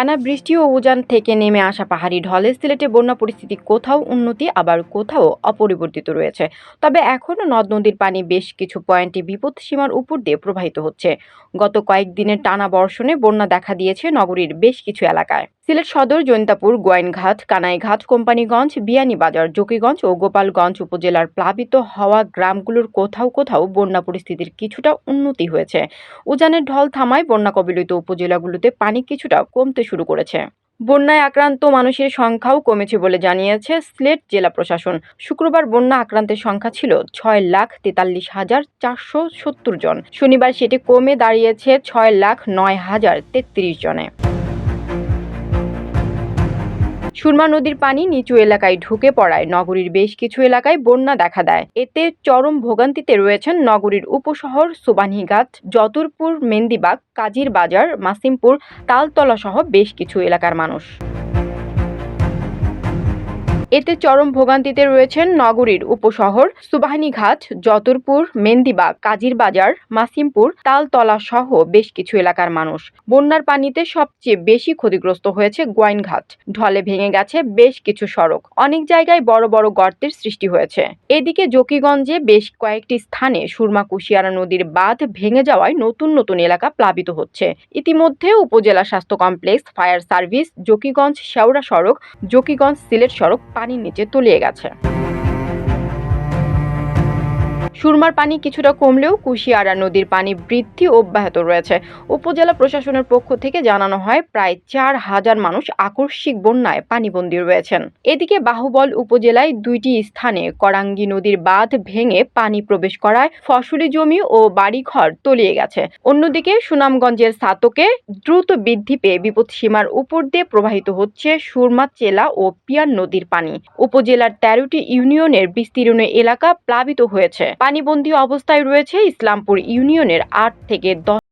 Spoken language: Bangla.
টানা বৃষ্টি ও উজান থেকে নেমে আসা পাহাড়ি ঢলে সিলেটে বন্যা পরিস্থিতি কোথাও উন্নতি, আবার কোথাও অপরিবর্তিত রয়েছে। তবে এখনও নদ নদীর পানি বেশ কিছু পয়েন্টে বিপদ সীমার উপর দিয়ে প্রবাহিত হচ্ছে। গত কয়েকদিনের টানা বর্ষণে বন্যা দেখা দিয়েছে নগরীর বেশ কিছু এলাকায়। সিলেট সদর, জৈন্তাপুর, গোয়াইনঘাট, কানাইঘাট, কোম্পানিগঞ্জ, বিয়ানীবাজার, জকিগঞ্জ ও গোপালগঞ্জ উপজেলার প্লাবিত হওয়া গ্রামগুলোর কোথাও কোথাও বন্যা পরিস্থিতির কিছুটা উন্নতি হয়েছে। উজানের ঢল থামায় বন্যা কবলিত উপজেলাগুলোতে পানি কিছুটা কমতে শুরু করেছে। বন্যায় আক্রান্ত মানুষের সংখ্যাও কমেছে বলে জানিয়েছে সিলেট জেলা প্রশাসন। শুক্রবার বন্যা আক্রান্তের সংখ্যা ছিল ছয় লাখ তেতাল্লিশ হাজার চারশো সত্তর জন। শনিবার সেটি কমে দাঁড়িয়েছে ছয় লাখ নয় হাজার তেত্রিশ জনে। সুরমা নদীর পানি নিচু এলাকায় ঢুকে পড়ায়। নগরীর বেশ কিছু এলাকায় বন্যা দেখা দেয়। এতে চরম ভোগান্তিতে রয়েছেন নগরীর উপশহর সুবানিঘাট যতুরপুর মেন্দিবাগ কাজির বাজার মাসিমপুর, তালতলা সহ বেশ কিছু এলাকার মানুষ। এতে চরম ভোগান্তিতে রয়েছেন নগরীর উপশহর সুবাহানীঘাট যতুরপুর মেন্দিবাগ কাজীর বাজার মাসিমপুর, তালতলা সহ বেশ কিছু এলাকার মানুষ। বন্যার পানিতে সবচেয়ে বেশি ক্ষতিগ্রস্ত হয়েছে গোয়াইনঘাট। ঢলে ভেঙে গেছে বেশ কিছু সড়ক। অনেক জায়গায় বড় বড় গর্তের সৃষ্টি হয়েছে। এদিকে জকিগঞ্জে বেশ কয়েকটি স্থানে সুরমা কুশিয়ারা নদীর বাঁধ ভেঙে যাওয়ায় নতুন নতুন এলাকা প্লাবিত হচ্ছে। ইতিমধ্যে উপজেলা স্বাস্থ্য complex, fire service, Jakiganj Sheora সড়ক, জকিগঞ্জ সিলেট সড়ক পানির নিচে তলিয়ে গেছে। সুরমার পানি কিছুটা কমলেও কুশিয়ারা নদীর পানি বৃদ্ধি অব্যাহত রয়েছে। উপজেলা প্রশাসনের পক্ষ থেকে জানানো হয়, প্রায় চার হাজার মানুষ আকস্মিক বন্যায় পানিবন্দী রয়েছেন। এদিকে বাহুবল উপজেলায় দুইটি স্থানে করাঙ্গি নদীর বাঁধ ভেঙে পানি প্রবেশ করায় ফসলি জমি ও বাড়িঘর তলিয়ে গেছে। অন্যদিকে সুনামগঞ্জের সাতকে দ্রুত বৃদ্ধি পেয়ে বিপদসীমার উপর দিয়ে প্রবাহিত হচ্ছে সুরমা, চেলা ও পিয়ার নদীর পানি। উপজেলার তেরোটি ইউনিয়নের বিস্তীর্ণ এলাকা প্লাবিত হয়েছে। পানিবন্দী অবস্থায় রয়েছে ইসলামপুর ইউনিয়নের আট থেকে দশ